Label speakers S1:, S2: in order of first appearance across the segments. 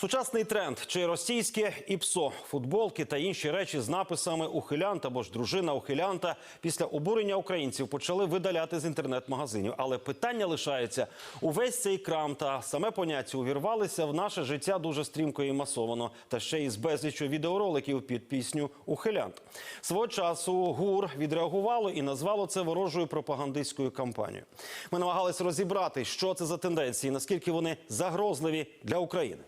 S1: Сучасний тренд чи російське іпсо, футболки та інші речі з написами ухилянт або ж дружина ухилянта після обурення українців почали видаляти з інтернет-магазинів. Але питання лишається: увесь цей крам та саме поняття увірвалися в наше життя дуже стрімко і масовано, та ще й з безлічю відеороликів під пісню Ухилянт. Свого часу ГУР відреагувало і назвало це ворожою пропагандистською кампанією. Ми намагались розібрати, що це за тенденції, наскільки вони загрозливі для України.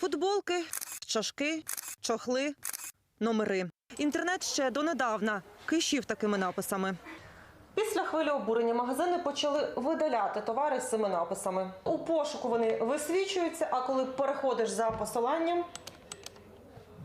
S2: Футболки, чашки, чохли, номери. Інтернет ще донедавна кишів такими написами. Після хвилі обурення магазини почали видаляти товари з цими написами. У пошуку вони висвічуються, а коли переходиш за посиланням,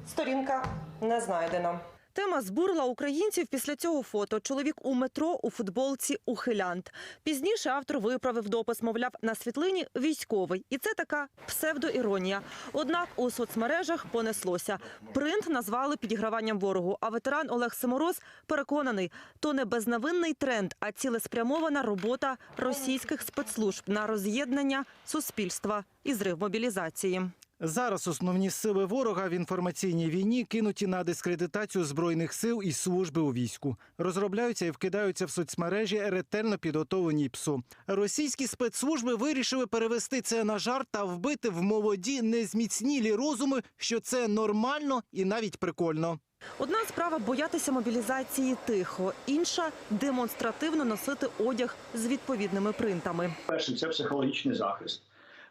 S2: сторінка не знайдена. Тема збурила українців після цього фото. Чоловік у метро у футболці ухилянт. Пізніше автор виправив допис, мовляв, на світлині військовий. І це така псевдоіронія. Однак у соцмережах понеслося. Принт назвали підіграванням ворогу. А ветеран Олег Симороз переконаний, то не безневинний тренд, а цілеспрямована робота російських спецслужб на роз'єднання суспільства і зрив мобілізації.
S3: Зараз основні сили ворога в інформаційній війні кинуті на дискредитацію збройних сил і служби у війську. Розробляються і вкидаються в соцмережі ретельно підготовлені ПСО. Російські спецслужби вирішили перевести це на жарт та вбити в молоді незміцнілі розуми, що це нормально і навіть прикольно.
S2: Одна справа боятися мобілізації тихо, інша демонстративно носити одяг з відповідними принтами.
S4: Перше, це психологічний захист.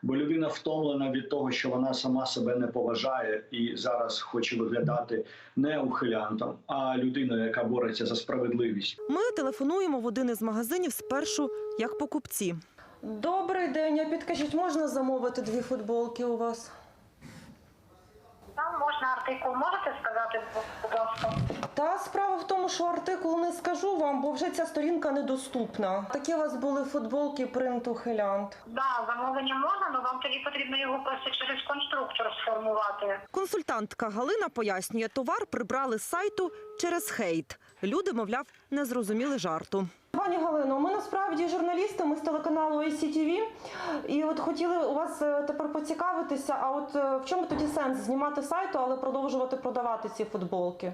S4: Бо людина втомлена від того, що вона сама себе не поважає і зараз хоче виглядати не ухилянтом, а людиною, яка бореться за справедливість.
S2: Ми телефонуємо в один із магазинів спершу як покупці. Добрий день. А підкажіть, можна замовити дві футболки у вас?
S5: Там можна артикул, можете сказати, будь ласка?
S2: Та справа в тому, що артикул не скажу вам, бо вже ця сторінка недоступна. Такі у вас були футболки принт ухилянт.
S5: Да, замовлення можна, але вам тоді потрібно його просто через конструктор сформувати.
S2: Консультантка Галина пояснює, товар прибрали з сайту через хейт. Люди, мовляв, не зрозуміли жарту. Пані Галино, ми насправді журналісти, ми з телеканалу ICTV, і от хотіли у вас е, тепер поцікавитися, а от е, в чому тоді сенс знімати сайту, але продовжувати продавати ці футболки?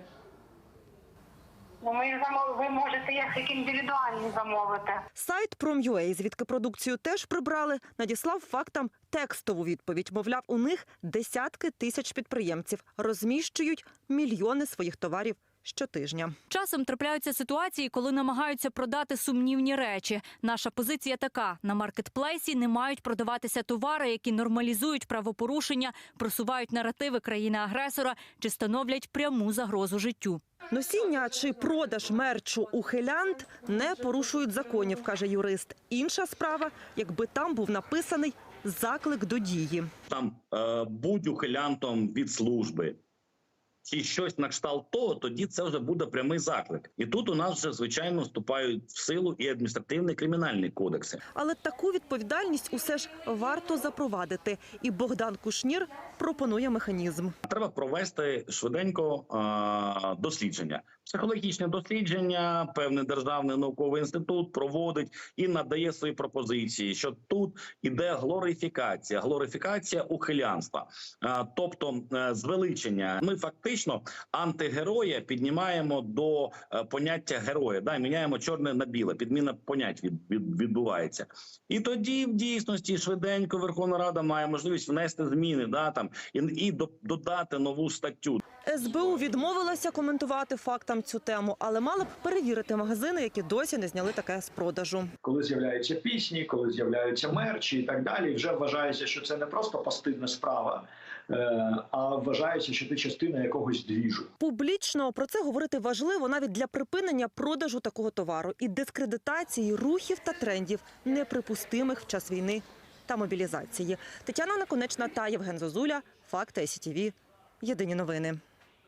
S5: Ну, ми замов... ви можете як індивідуальні замовити.
S2: Сайт Prom.ua, звідки продукцію теж прибрали, надіслав фактам текстову відповідь. Мовляв, у них десятки тисяч підприємців розміщують мільйони своїх товарів щотижня.
S6: Часом трапляються ситуації, коли намагаються продати сумнівні речі. Наша позиція така: на маркетплейсі не мають продаватися товари, які нормалізують правопорушення, просувають наративи країни-агресора чи становлять пряму загрозу життю.
S2: Носіння чи продаж мерчу ухилянт не порушують законів, каже юрист. Інша справа, якби там був написаний заклик до дії.
S7: там е, будь ухилянтом від служби. Чи щось на кшталт того, тоді це вже буде прямий заклик. І тут у нас вже звичайно вступають в силу і адміністративні і кримінальні кодекси.
S2: Але таку відповідальність усе ж варто запровадити. І Богдан Кушнір пропонує механізм.
S7: Треба провести швиденько е, дослідження, психологічне дослідження. Певний державний науковий інститут проводить і надає свої пропозиції. Що тут іде глорифікація, глорифікація ухилянства, е, тобто е, звеличення. Ми фактично антигероя піднімаємо до е, поняття героя. Да, міняємо чорне на біле. Підміна понять від, від, відбувається. І тоді в дійсності швиденько Верховна Рада має можливість внести зміни, да там і, і до- додати нову статтю.
S2: СБУ відмовилася коментувати фактам цю тему, але мала б перевірити магазини, які досі не зняли таке з продажу.
S4: Коли з'являються пісні, коли з'являються мерчі і так далі, вже вважається, що це не просто пастивна справа, е, а вважається, що ти частина якогось двіжу.
S2: Публічно про це говорити важливо навіть для припинення продажу такого товару і дискредитації рухів та трендів, неприпустимих в час війни та мобілізації. Тетяна Наконечна та Євген Зозуля. Факти СІТІВІ. Єдині новини.